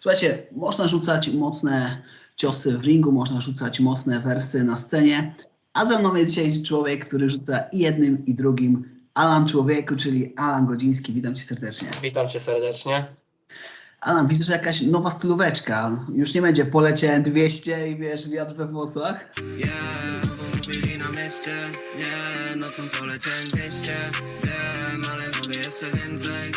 Słuchajcie, można rzucać mocne ciosy w ringu, można rzucać mocne wersy na scenie, a ze mną jest dzisiaj człowiek, który rzuca i jednym, i drugim. Alan Człowieku, czyli Alan Godziński. Witam cię serdecznie. Witam cię serdecznie. Alan, widzę, że jakaś nowa stylóweczka. Już nie będzie polecie 200 i wiesz, wiatr we włosach. Yeah, byli na mieście Nie, nocą poleciałem 200 Wiem, ale mogę jeszcze więcej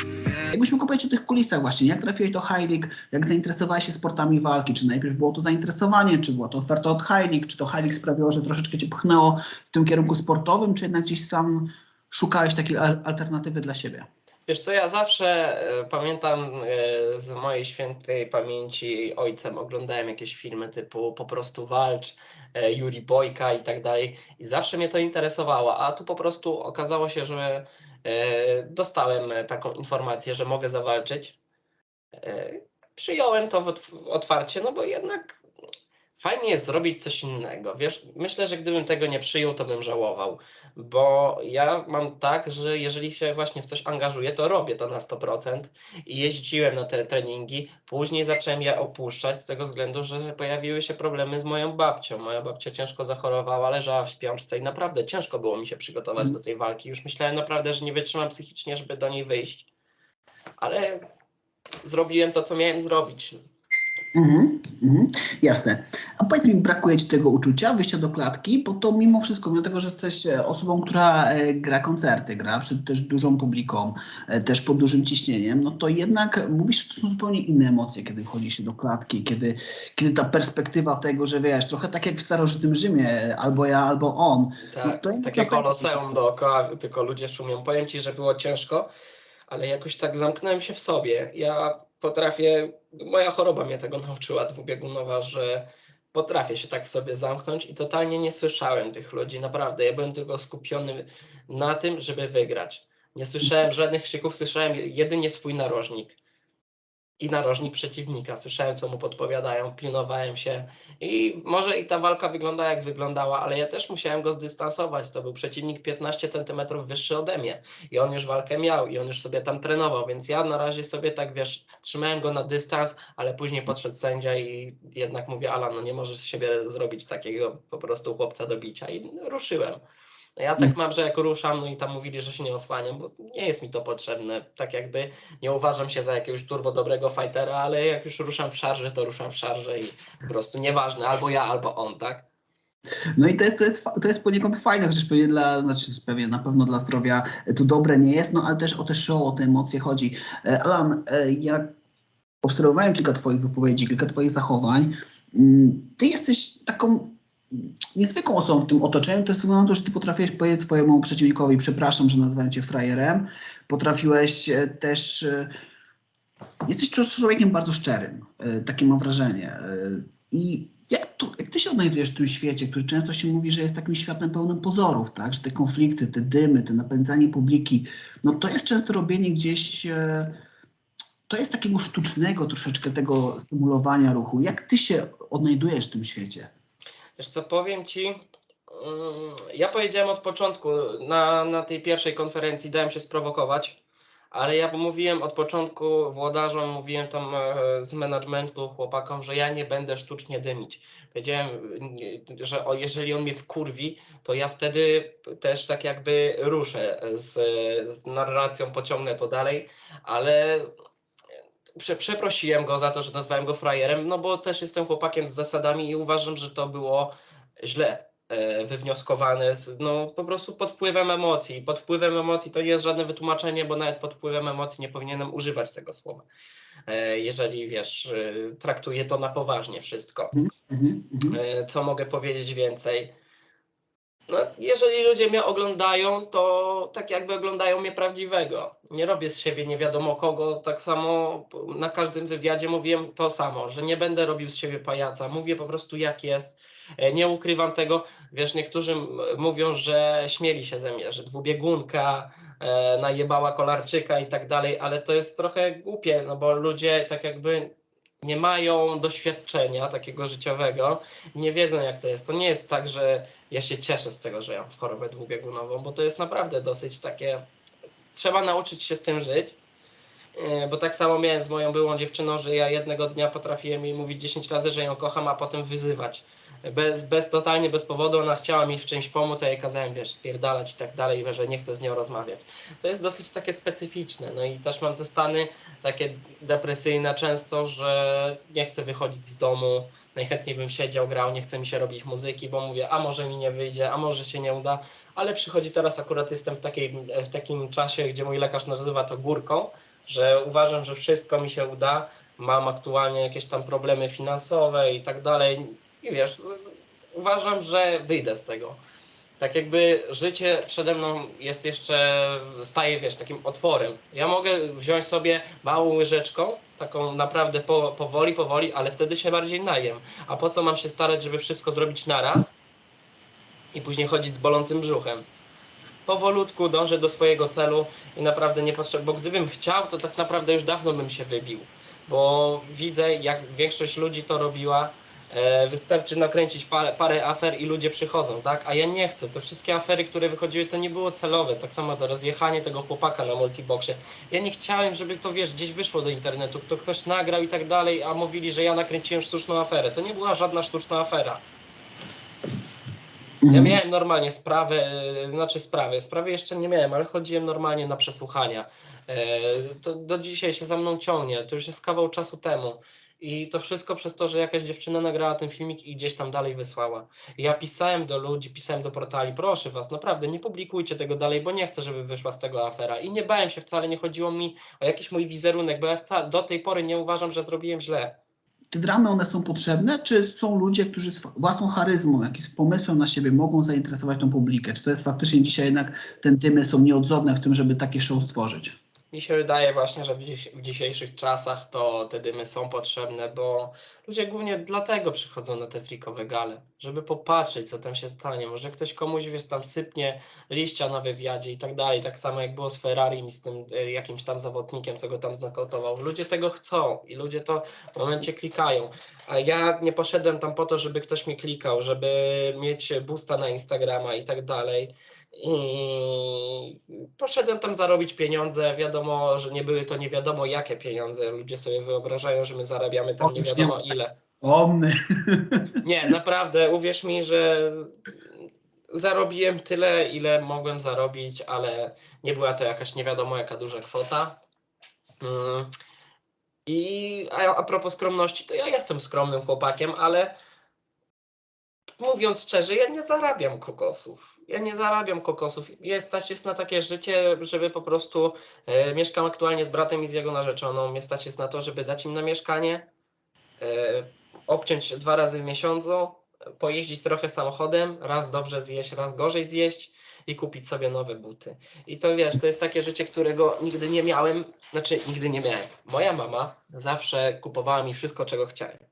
yeah. Jakbyś mógł powiedzieć o tych kulisach właśnie, jak trafiłeś do League, jak zainteresowałeś się sportami walki, czy najpierw było to zainteresowanie, czy była to oferta od League, czy to League sprawiło, że troszeczkę cię pchnęło w tym kierunku sportowym, czy jednak gdzieś sam szukałeś takiej al- alternatywy dla siebie? Wiesz co, ja zawsze e, pamiętam e, z mojej świętej pamięci ojcem oglądałem jakieś filmy typu Po prostu walcz, e, Juri Bojka i tak dalej i zawsze mnie to interesowało, a tu po prostu okazało się, że e, dostałem taką informację, że mogę zawalczyć. Przyjąłem to w otw- otwarcie, no bo jednak fajnie jest zrobić coś innego. Wiesz, myślę, że gdybym tego nie przyjął, to bym żałował, bo ja mam tak, że jeżeli się właśnie w coś angażuję, to robię to na 100% i jeździłem na te treningi. Później zacząłem je opuszczać z tego względu, że pojawiły się problemy z moją babcią. Moja babcia ciężko zachorowała, leżała w śpiączce i naprawdę ciężko było mi się przygotować Mhm. do tej walki. Już myślałem naprawdę, że nie wytrzymam psychicznie, żeby do niej wyjść. Ale zrobiłem to, co miałem zrobić. Mhm, mhm, jasne. A powiedz mi, brakuje ci tego uczucia, wyjścia do klatki, bo to mimo wszystko, mimo tego, że jesteś e, osobą, która e, gra koncerty, gra przed też dużą publiką, e, też pod dużym ciśnieniem, no to jednak mówisz, że to są zupełnie inne emocje, kiedy wchodzi się do klatki, kiedy, kiedy ta perspektywa tego, że wiesz, trochę tak jak w starożytnym Rzymie, albo ja, albo on. Tak, No to jest takie taka- koloseum dookoła, tylko ludzie szumią. Powiem ci, że było ciężko, ale jakoś tak zamknąłem się w sobie. Ja potrafię, moja choroba mnie tego nauczyła dwubiegunowa, że potrafię się tak w sobie zamknąć i totalnie nie słyszałem tych ludzi, naprawdę. Ja byłem tylko skupiony na tym, żeby wygrać. Nie słyszałem żadnych krzyków, słyszałem jedynie swój narożnik i narożnik przeciwnika. Słyszałem, co mu podpowiadają, pilnowałem się. I może i ta walka wygląda jak wyglądała, ale ja też musiałem go zdystansować. To był przeciwnik 15 centymetrów wyższy ode mnie. I on już walkę miał i on już sobie tam trenował, więc ja na razie sobie tak, wiesz, trzymałem go na dystans, ale później podszedł sędzia i jednak mówię, Alan, no nie możesz z siebie zrobić takiego po prostu chłopca do bicia. I ruszyłem. Ja tak mam, że jak ruszam, no i tam mówili, że się nie osłaniam, bo nie jest mi to potrzebne. Tak jakby nie uważam się za jakiegoś turbo dobrego fightera, ale jak już ruszam w szarże, to ruszam w szarże i po prostu nieważne, albo ja, albo on, tak? No i to, to, jest, to jest poniekąd fajne, chociaż pewnie dla, znaczy pewnie na pewno dla zdrowia to dobre nie jest, no ale też o te show, o te emocje chodzi. E, Alan, e, ja obserwowałem kilka twoich wypowiedzi, kilka twoich zachowań. Mm, Ty jesteś taką niezwykłą osobą w tym otoczeniu, to jest wygląda to, że ty potrafiłeś powiedzieć swojemu przeciwnikowi, przepraszam, że nazwałem cię frajerem. Potrafiłeś e, też... Jesteś człowiekiem bardzo szczerym, e, takie mam wrażenie. E, I jak, jak ty się odnajdujesz w tym świecie, który często się mówi, że jest takim światem pełnym pozorów, tak? Że te konflikty, te dymy, te napędzanie publiki, no to jest często robienie gdzieś, e, to jest takiego sztucznego troszeczkę tego symulowania ruchu. Jak ty się odnajdujesz w tym świecie? Wiesz co, powiem ci, mm, ja powiedziałem od początku, na, na tej pierwszej konferencji dałem się sprowokować, ale ja mówiłem od początku włodarzom, mówiłem tam e, z managementu chłopakom, że ja nie będę sztucznie dymić. Powiedziałem, że jeżeli on mnie wkurwi, to ja wtedy też tak jakby ruszę z, z narracją, pociągnę to dalej, ale prze, przeprosiłem go za to, że nazwałem go frajerem, no bo też jestem chłopakiem z zasadami i uważam, że to było źle e, wywnioskowane, z, no po prostu pod wpływem emocji. Pod wpływem emocji to nie jest żadne wytłumaczenie, bo nawet pod wpływem emocji nie powinienem używać tego słowa. E, jeżeli wiesz, e, traktuję to na poważnie wszystko. Mhm, mhm. E, Co mogę powiedzieć więcej? No, jeżeli ludzie mnie oglądają, to tak jakby oglądają mnie prawdziwego. Nie robię z siebie nie wiadomo kogo. Tak samo na każdym wywiadzie mówiłem to samo, że nie będę robił z siebie pajaca. Mówię po prostu jak jest. E, Nie ukrywam tego. Wiesz, niektórzy mówią, że śmieli się ze mnie, że dwubiegunka, e, najebała kolarczyka i tak dalej, ale to jest trochę głupie, no bo ludzie tak jakby nie mają doświadczenia takiego życiowego, nie wiedzą jak to jest. To nie jest tak, że ja się cieszę z tego, że ja mam chorobę dwubiegunową, bo to jest naprawdę dosyć takie. Trzeba nauczyć się z tym żyć. E, Bo tak samo miałem z moją byłą dziewczyną, że ja jednego dnia potrafiłem jej mówić 10 razy, że ją kocham, a potem wyzywać. Bez, bez totalnie bez powodu ona chciała mi w czymś pomóc, a ja jej kazałem, wiesz, spierdalać i tak dalej, że nie chcę z nią rozmawiać. To jest dosyć takie specyficzne. No i też mam te stany takie depresyjne często, że nie chcę wychodzić z domu. Najchętniej bym siedział, grał, nie chce mi się robić muzyki, bo mówię, a może mi nie wyjdzie, a może się nie uda. Ale przychodzi teraz akurat jestem w, takiej, w takim czasie, gdzie mój lekarz nazywa to górką, że uważam, że wszystko mi się uda. Mam aktualnie jakieś tam problemy finansowe i tak dalej. I wiesz, uważam, że wyjdę z tego. Tak jakby życie przede mną jest jeszcze, staje, wiesz, takim otworem. Ja mogę wziąć sobie małą łyżeczką, taką naprawdę po, powoli, powoli, ale wtedy się bardziej najem. A po co mam się starać, żeby wszystko zrobić naraz i później chodzić z bolącym brzuchem? Powolutku dążę do swojego celu i naprawdę nie potrzebuję, bo gdybym chciał, to tak naprawdę już dawno bym się wybił. Bo widzę, jak większość ludzi to robiła, E, Wystarczy nakręcić parę, parę afer i ludzie przychodzą, tak? A ja nie chcę. Te wszystkie afery, które wychodziły, to nie było celowe. Tak samo to rozjechanie tego chłopaka na multiboxie. Ja nie chciałem, żeby to, wiesz, gdzieś wyszło do internetu, to ktoś nagrał i tak dalej, a mówili, że ja nakręciłem sztuczną aferę. To nie była żadna sztuczna afera. Ja Mhm. miałem normalnie sprawę, e, znaczy sprawy, sprawy jeszcze nie miałem, ale chodziłem normalnie na przesłuchania. E, To do dzisiaj się za mną ciągnie, to już jest kawał czasu temu. I to wszystko przez to, że jakaś dziewczyna nagrała ten filmik i gdzieś tam dalej wysłała. Ja pisałem do ludzi, pisałem do portali, proszę was, naprawdę nie publikujcie tego dalej, bo nie chcę, żeby wyszła z tego afera. I nie bałem się wcale, nie chodziło mi o jakiś mój wizerunek, bo ja wcale, do tej pory nie uważam, że zrobiłem źle. Te dramy, one są potrzebne, czy są ludzie, którzy z własną charyzmą, jakimś pomysłem na siebie mogą zainteresować tą publikę? Czy to jest faktycznie dzisiaj jednak ten tymy są nieodzowne w tym, żeby takie show stworzyć? Mi się wydaje właśnie, że w, dzisiejszych czasach to te dymy są potrzebne, bo ludzie głównie dlatego przychodzą na te frikowe gale, żeby popatrzeć, co tam się stanie. Może ktoś komuś, wiesz, tam sypnie liścia na wywiadzie i tak dalej. Tak samo jak było z Ferrari i z tym e, jakimś tam zawodnikiem, co go tam znokautował. Ludzie tego chcą i ludzie to w momencie klikają. A ja nie poszedłem tam po to, żeby ktoś mi klikał, żeby mieć boosta na Instagrama i tak dalej. I poszedłem tam zarobić pieniądze. Wiadomo, że nie były to nie wiadomo jakie pieniądze. Ludzie sobie wyobrażają, że my zarabiamy tam nie wiadomo ile. Nie, naprawdę, uwierz mi, że zarobiłem tyle, ile mogłem zarobić, ale nie była to jakaś nie wiadomo jaka duża kwota. Mm. I a, a propos skromności, to ja jestem skromnym chłopakiem, ale mówiąc szczerze, ja nie zarabiam kokosów. Ja nie zarabiam kokosów. Jest, stać jest na takie życie, żeby po prostu e, mieszkam aktualnie z bratem i z jego narzeczoną. Mnie stać jest na to, żeby dać im na mieszkanie, e, obciąć dwa razy w miesiącu, pojeździć trochę samochodem, raz dobrze zjeść, raz gorzej zjeść i kupić sobie nowe buty. I to wiesz, to jest takie życie, którego nigdy nie miałem, znaczy nigdy nie miałem. Moja mama zawsze kupowała mi wszystko, czego chciałem.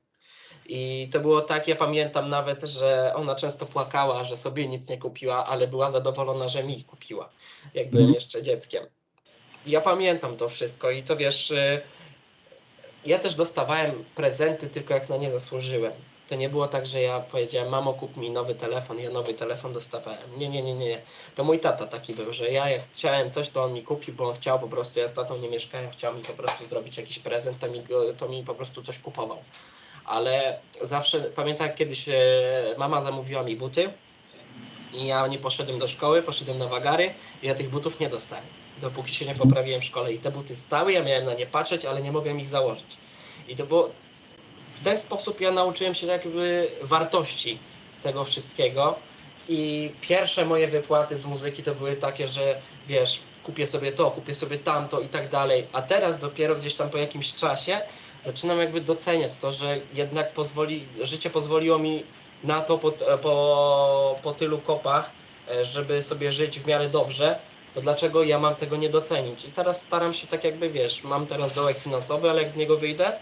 I to było tak, ja pamiętam nawet, że ona często płakała, że sobie nic nie kupiła, ale była zadowolona, że mi kupiła, jak byłem Mhm. jeszcze dzieckiem. Ja pamiętam to wszystko i to wiesz, y, ja też dostawałem prezenty tylko jak na nie zasłużyłem. To nie było tak, że ja powiedziałem, mamo kup mi nowy telefon, ja nowy telefon dostawałem. Nie, nie, nie, nie. To mój tata taki był, że ja jak chciałem coś, to on mi kupił, bo on chciał po prostu, ja z tatą nie mieszkałem, chciał mi po prostu zrobić jakiś prezent, to mi, to mi po prostu coś kupował. Ale zawsze, pamiętam kiedyś e, mama zamówiła mi buty i ja nie poszedłem do szkoły, poszedłem na wagary i ja tych butów nie dostałem, dopóki się nie poprawiłem w szkole. I te buty stały, ja miałem na nie patrzeć, ale nie mogłem ich założyć. I to było, w ten sposób ja nauczyłem się jakby wartości tego wszystkiego. I pierwsze moje wypłaty z muzyki to były takie, że wiesz, kupię sobie to, kupię sobie tamto i tak dalej. A teraz dopiero gdzieś tam po jakimś czasie zaczynam jakby doceniać to, że jednak pozwoli, życie pozwoliło mi na to po, po, po tylu kopach, e, żeby sobie żyć w miarę dobrze, to dlaczego ja mam tego nie docenić? I teraz staram się tak jakby, wiesz, mam teraz dołek finansowy, ale jak z niego wyjdę,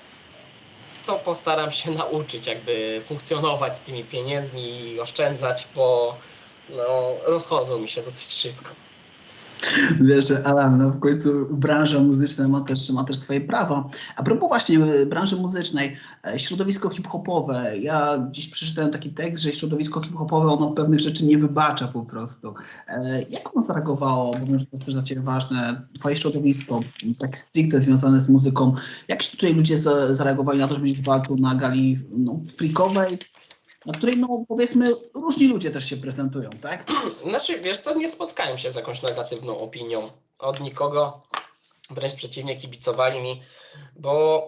to postaram się nauczyć jakby funkcjonować z tymi pieniędzmi i oszczędzać, bo no, rozchodzą mi się dosyć szybko. Wiesz, Alan, no w końcu branża muzyczna ma też, ma też swoje prawa. A propos właśnie e, branży muzycznej, e, środowisko hip-hopowe. Ja dziś przeczytałem taki tekst, że środowisko hip-hopowe ono pewnych rzeczy nie wybacza po prostu. E, Jak ono zareagowało, bo wiem, że to jest też dla Ciebie ważne, Twoje środowisko, tak stricte związane z muzyką. Jak się tutaj ludzie za- zareagowali na to, że będziesz walczył na gali no, freakowej, na której, no powiedzmy, różni ludzie też się prezentują, tak? Znaczy, wiesz co, nie spotkałem się z jakąś negatywną opinią od nikogo. Wręcz przeciwnie, kibicowali mi, bo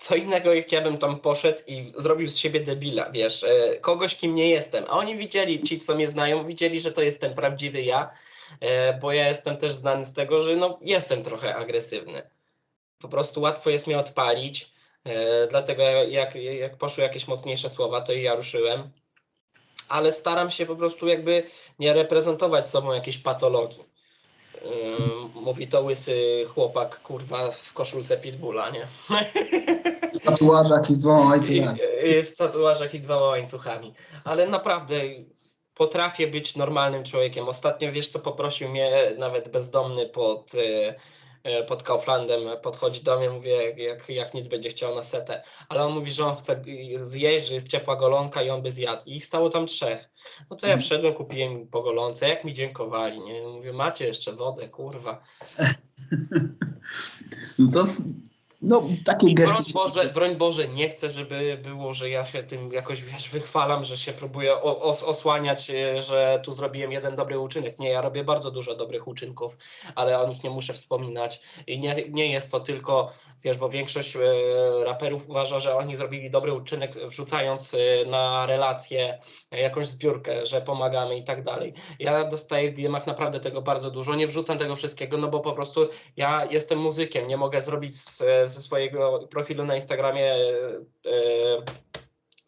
co innego, jak ja bym tam poszedł i zrobił z siebie debila, wiesz, e, kogoś, kim nie jestem. A oni widzieli, ci, co mnie znają, widzieli, że to jestem prawdziwy ja, e, bo ja jestem też znany z tego, że no, jestem trochę agresywny. Po prostu łatwo jest mnie odpalić, dlatego jak, jak poszły jakieś mocniejsze słowa, to i ja ruszyłem. Ale staram się po prostu jakby nie reprezentować sobą jakiejś patologii. Ym, Mówi to łysy chłopak, kurwa, w koszulce pitbulla, nie? W tatuażach i z dwoma łańcuchami. w tatuażach i dwoma łańcuchami. Ale naprawdę potrafię być normalnym człowiekiem. Ostatnio, wiesz co, poprosił mnie nawet bezdomny pod, y, pod Kauflandem, podchodzi do mnie, mówię, jak- jak, nic będzie chciał na setę. Ale on mówi, że on chce zjeść, że jest ciepła golonka i on by zjadł. I ich stało tam trzech. No to ja Mhm. wszedłem, kupiłem po golonce, jak mi dziękowali, nie? Mówię, macie jeszcze wodę, kurwa. No to, no takie I broń gesty. Boże, broń Boże, nie chcę, żeby było, że ja się tym jakoś wiesz, wychwalam, że się próbuję os, osłaniać, e, że tu zrobiłem jeden dobry uczynek. Nie, ja robię bardzo dużo dobrych uczynków, ale o nich nie muszę wspominać. I nie, nie jest to tylko, wiesz, bo większość e, raperów uważa, że oni zrobili dobry uczynek, wrzucając e, na relacje e, jakąś zbiórkę, że pomagamy i tak dalej. Ja dostaję w DM-ach naprawdę tego bardzo dużo. Nie wrzucam tego wszystkiego, no bo po prostu ja jestem muzykiem, nie mogę zrobić z, ze swojego profilu na Instagramie, e,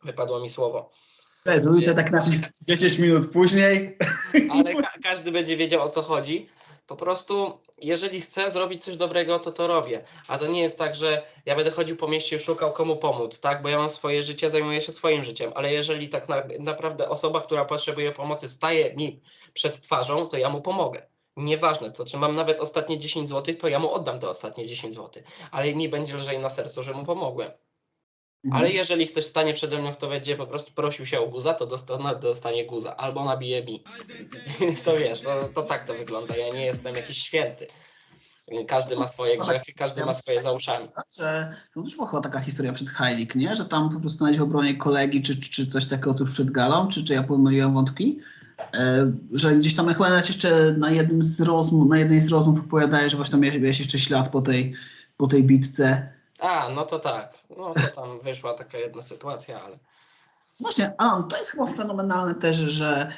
wypadło mi słowo, Zrobił to tak napis 10 minut później. ale ka każdy będzie wiedział o co chodzi. Po prostu, jeżeli chcę zrobić coś dobrego, to to robię. A to nie jest tak, że ja będę chodził po mieście i szukał komu pomóc, tak? Bo ja mam swoje życie, zajmuję się swoim życiem. Ale jeżeli tak na naprawdę osoba, która potrzebuje pomocy, staje mi przed twarzą, to ja mu pomogę. Nieważne, to czy mam nawet ostatnie 10 zł, to ja mu oddam te ostatnie 10 zł. Ale mi będzie lżej na sercu, że mu pomogłem. Ale jeżeli ktoś stanie przede mną, kto będzie po prostu prosił się o guza, to dostanie, dostanie guza. Albo nabije mi. To wiesz, to, to tak to wygląda. Ja nie jestem jakiś święty. Każdy ma swoje grzechy, każdy ma swoje za uszami. Że, no też była chyba taka historia przed Heilig, nie? Że tam po prostu stanąłeś w obronie kolegi, czy, czy coś takiego tuż przed galą, czy, czy ja pomyliłem wątki? E, że gdzieś tam nawet jeszcze na jednym z rozmów, na jednej z rozmów opowiadałeś, że właśnie tam miałeś jeszcze ślad po tej, po tej bitce. A, no to tak. No to tam wyszła taka jedna sytuacja, ale. Właśnie, Alan, to jest chyba fenomenalne też, że,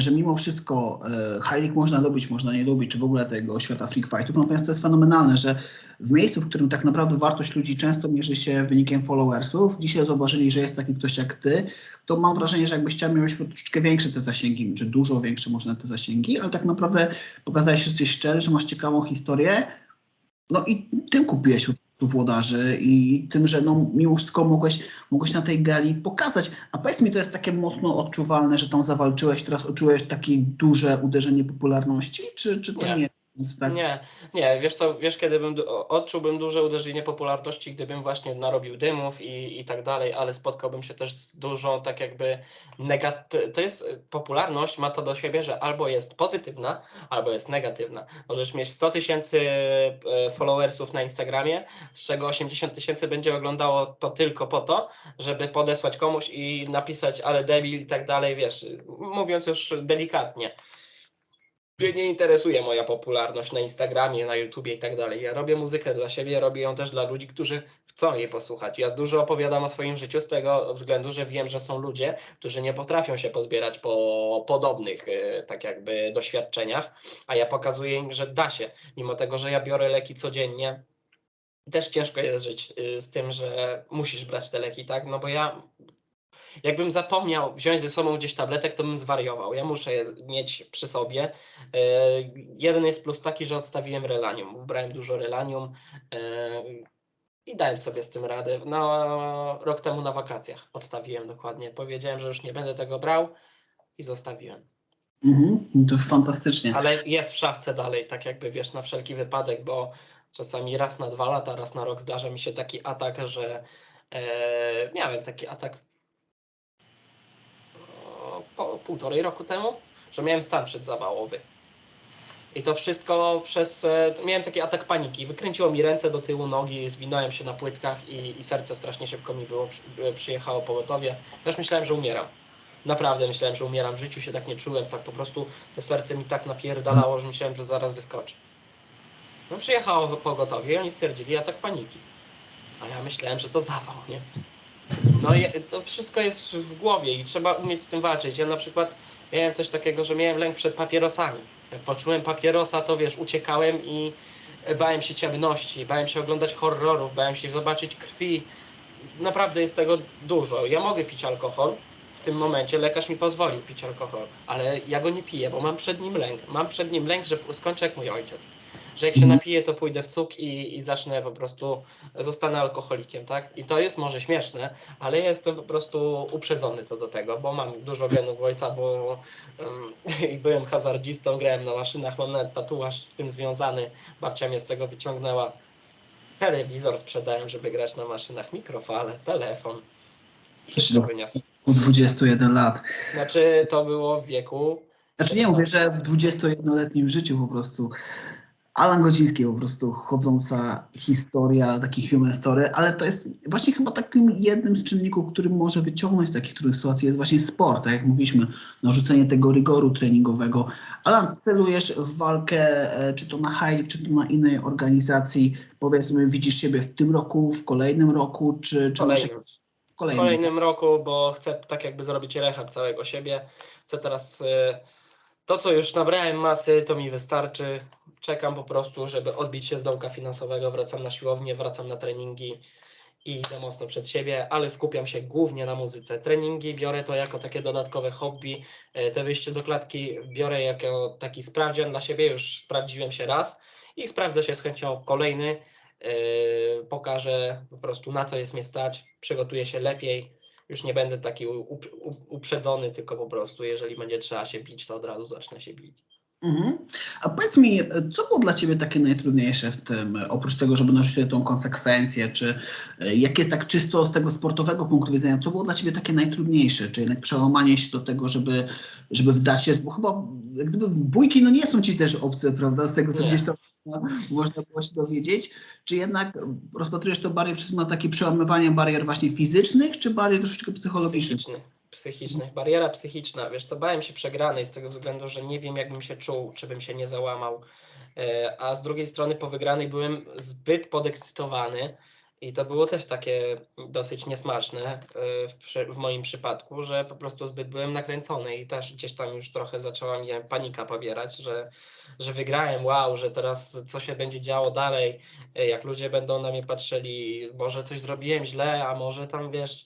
że mimo wszystko e, Heilig można lubić, można nie lubić, czy w ogóle tego świata freak fightów, natomiast to jest fenomenalne, że w miejscu, w którym tak naprawdę wartość ludzi często mierzy się wynikiem followersów, dzisiaj zauważyli, że jest taki ktoś jak ty, to mam wrażenie, że jakbyś chciał mieć troszeczkę większe te zasięgi, czy dużo większe można te zasięgi, ale tak naprawdę pokazałeś, że jesteś szczery, że masz ciekawą historię, no i tym kupiłeś prostu włodarzy i tym, że no mimo wszystko mogłeś, mogłeś na tej gali pokazać. A powiedz mi, to jest takie mocno odczuwalne, że tam zawalczyłeś, teraz odczułeś takie duże uderzenie popularności, czy, czy to Nie. nie, tak? Nie, nie, wiesz co, wiesz kiedy bym, odczułbym duże uderzenie popularności, gdybym właśnie narobił dymów i, i tak dalej, ale spotkałbym się też z dużą tak jakby negaty... To jest, y, popularność ma to do siebie, że albo jest pozytywna, albo jest negatywna. Możesz mieć 100 tysięcy e, followersów na Instagramie, z czego 80 tysięcy będzie oglądało to tylko po to, żeby podesłać komuś i napisać ale debil i tak dalej, wiesz, mówiąc już delikatnie. Mnie nie interesuje moja popularność na Instagramie, na YouTubie i tak dalej. Ja robię muzykę dla siebie, robię ją też dla ludzi, którzy chcą jej posłuchać. Ja dużo opowiadam o swoim życiu z tego względu, że wiem, że są ludzie, którzy nie potrafią się pozbierać po podobnych e, tak jakby doświadczeniach, a ja pokazuję im, że da się. Mimo tego, że ja biorę leki codziennie, też ciężko jest żyć y, z tym, że musisz brać te leki, tak? No bo ja Jakbym zapomniał wziąć ze sobą gdzieś tabletek, to bym zwariował. Ja muszę je mieć przy sobie. E, Jeden jest plus taki, że odstawiłem relanium. Brałem dużo relanium e, i dałem sobie z tym radę. No, rok temu na wakacjach odstawiłem dokładnie. Powiedziałem, że już nie będę tego brał i zostawiłem. Mhm. To fantastycznie. Ale jest w szafce dalej, tak jakby wiesz, na wszelki wypadek, bo czasami raz na dwa lata, raz na rok zdarza mi się taki atak, że e, miałem taki atak po półtorej roku temu, że miałem stan przedzawałowy. I to wszystko przez. e, Miałem taki atak paniki. Wykręciło mi ręce do tyłu, nogi, zwinąłem się na płytkach i, i serce strasznie szybko mi było. przy- Przyjechało pogotowie. Już myślałem, że umieram. Naprawdę myślałem, że umieram. W życiu się tak nie czułem. Tak po prostu to serce mi tak napierdalało, że myślałem, że zaraz wyskoczy. No przyjechało pogotowie i oni stwierdzili atak paniki. A ja myślałem, że to zawał, nie? No to wszystko jest w głowie i trzeba umieć z tym walczyć. Ja na przykład miałem coś takiego, że miałem lęk przed papierosami. Jak poczułem papierosa, to wiesz, uciekałem i bałem się ciemności, bałem się oglądać horrorów, bałem się zobaczyć krwi. Naprawdę jest tego dużo. Ja mogę pić alkohol, w tym momencie lekarz mi pozwolił pić alkohol, ale ja go nie piję, bo mam przed nim lęk. Mam przed nim lęk, że skończę jak mój ojciec. Że jak się Mhm. napiję, to pójdę w cuk i, i zacznę po prostu, zostanę alkoholikiem, tak? I to jest może śmieszne, ale ja jestem po prostu uprzedzony co do tego, bo mam dużo genów ojca, bo um, byłem hazardzistą, grałem na maszynach, mam nawet tatuaż z tym związany, babcia mnie z tego wyciągnęła. Telewizor sprzedałem, żeby grać na maszynach, mikrofale, telefon. Wszystko wyniosłem. U 21 lat. Znaczy, to było w wieku. Znaczy nie mówię, że w 21-letnim życiu po prostu Alan Godziński po prostu chodząca historia, taki human story, ale to jest właśnie chyba takim jednym z czynników, który może wyciągnąć z takich trudnych sytuacji jest właśnie sport, tak jak mówiliśmy, narzucenie tego rygoru treningowego. Alan, celujesz w walkę, e, czy to na High, czy to na innej organizacji, powiedzmy, widzisz siebie w tym roku, w kolejnym roku, czy, czy masz Kolejnym. jakieś- W kolejnym. kolejnym roku, bo chcę tak jakby zrobić rehab całego siebie. Chcę teraz y, to, co już nabrałem masy, to mi wystarczy. Czekam po prostu, żeby odbić się z dołka finansowego. Wracam na siłownię, wracam na treningi i idę mocno przed siebie, ale skupiam się głównie na muzyce. Treningi biorę to jako takie dodatkowe hobby. Y, Te wyjście do klatki biorę jako taki sprawdzian dla siebie. Już sprawdziłem się raz i sprawdzę się z chęcią kolejny. Yy, pokażę po prostu na co jest mnie stać, przygotuję się lepiej, już nie będę taki uprzedzony, tylko po prostu jeżeli będzie trzeba się bić, to od razu zacznę się bić. Mhm. A powiedz mi, co było dla Ciebie takie najtrudniejsze w tym, oprócz tego, żeby narzucić tą konsekwencję, czy e, jakie tak czysto z tego sportowego punktu widzenia, co było dla Ciebie takie najtrudniejsze, czy jednak przełamanie się do tego, żeby, żeby wdać się, bo chyba jak gdyby bójki no nie są Ci też obce, prawda, z tego co Nie. gdzieś tam można było się dowiedzieć, czy jednak rozpatrujesz to bardziej przez na takie przełamywanie barier właśnie fizycznych, czy bardziej troszeczkę psychologicznych? Psychicznych, psychicznych. Bariera psychiczna, wiesz co, bałem się przegranej z tego względu, że nie wiem jakbym się czuł, czy bym się nie załamał, E, a z drugiej strony po wygranej byłem zbyt podekscytowany i to było też takie dosyć niesmaczne e, w, w moim przypadku, że po prostu zbyt byłem nakręcony i też gdzieś tam już trochę zaczęła mnie panika pobierać, że, że wygrałem, wow, że teraz co się będzie działo dalej, e, jak ludzie będą na mnie patrzyli, może coś zrobiłem źle, a może tam wiesz,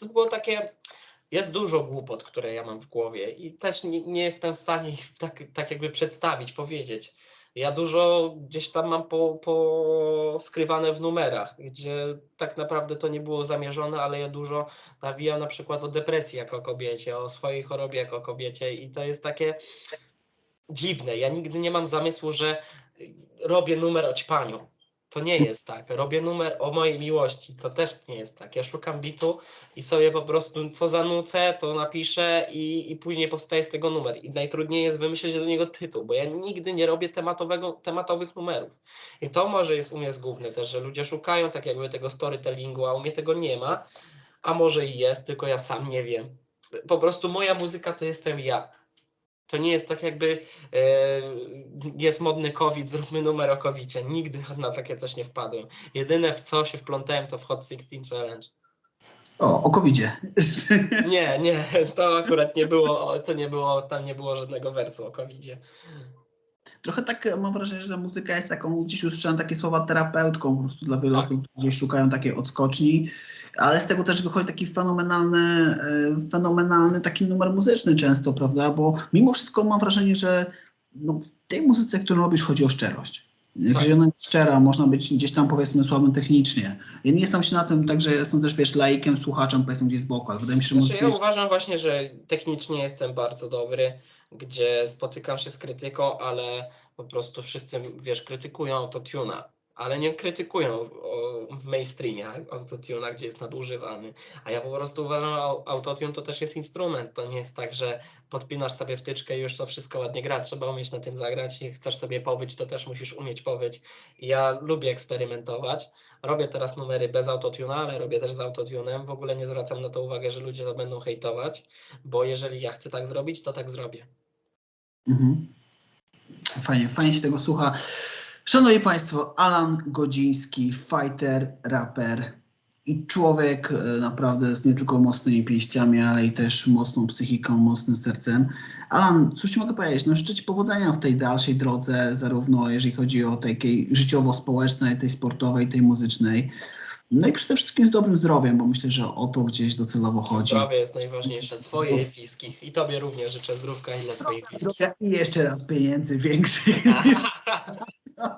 to było takie, jest dużo głupot, które ja mam w głowie i też nie, nie jestem w stanie ich tak, tak jakby przedstawić, powiedzieć. Ja dużo gdzieś tam mam po, po skrywane w numerach, gdzie tak naprawdę to nie było zamierzone, ale ja dużo nawijam na przykład o depresji jako kobiecie, o swojej chorobie jako kobiecie i to jest takie dziwne. Ja nigdy nie mam zamysłu, że robię numer o ćpaniu. To nie jest tak. Robię numer o mojej miłości. To też nie jest tak. Ja szukam bitu i sobie po prostu co zanucę, to napiszę i, i później powstaje z tego numer. I najtrudniej jest wymyślić do niego tytuł, bo ja nigdy nie robię tematowego, tematowych numerów. I to może jest u mnie zgubne też, że ludzie szukają tak jakby tego storytellingu, a u mnie tego nie ma. A może i jest, tylko ja sam nie wiem. Po prostu moja muzyka to jestem ja. To nie jest tak jakby e, jest modny COVID, zróbmy numer o covidzie. Nigdy na takie coś nie wpadłem. Jedyne w co się wplątałem to w Hot 16 Challenge. O, o covidzie. Nie, nie, to akurat nie było, to nie było, tam nie było żadnego wersu o covidzie. Trochę tak e, mam wrażenie, że ta muzyka jest taką, gdzieś usłyszałem takie słowa terapeutką po prostu dla wielu Tak. osób, którzy szukają takiej odskoczni, ale z tego też wychodzi taki fenomenalny, e, fenomenalny taki numer muzyczny często, prawda, bo mimo wszystko mam wrażenie, że no, w tej muzyce, którą robisz, chodzi o szczerość. Jak Tak. się ona jest szczera, można być gdzieś tam powiedzmy słabym technicznie. Ja nie znam się na tym, także jestem też wiesz laikiem, słuchaczem powiedzmy gdzieś z boku, ale wydaje mi się, że Znaczy, ja uważam właśnie, że technicznie jestem bardzo dobry, gdzie spotykam się z krytyką, ale po prostu wszyscy, wiesz, krytykują autotuna, ale nie krytykują w, o, w mainstreamie autotuna, gdzie jest nadużywany. A ja po prostu uważam, że au- autotune to też jest instrument. To nie jest tak, że podpinasz sobie wtyczkę i już to wszystko ładnie gra. Trzeba umieć na tym zagrać i chcesz sobie powyć, to też musisz umieć powyć. Ja lubię eksperymentować. Robię teraz numery bez autotuna, ale robię też z autotunem. W ogóle nie zwracam na to uwagę, że ludzie to będą hejtować, bo jeżeli ja chcę tak zrobić, to tak zrobię. Mhm. Fajnie, fajnie się tego słucha. Szanowni Państwo, Alan Godziński, fighter, raper i człowiek e, naprawdę z nie tylko mocnymi pięściami, ale i też mocną psychiką, mocnym sercem. Alan, cóż mogę powiedzieć? No życzę Ci powodzenia w tej dalszej drodze, zarówno jeżeli chodzi o takiej życiowo-społecznej, tej sportowej, tej muzycznej. No i przede wszystkim z dobrym zdrowiem, bo myślę, że o to gdzieś docelowo chodzi. Zdrowie jest najważniejsze, swoje i bliskich. I Tobie również życzę zdrówka i dla Twoich bliskich. I jeszcze raz pieniędzy większych.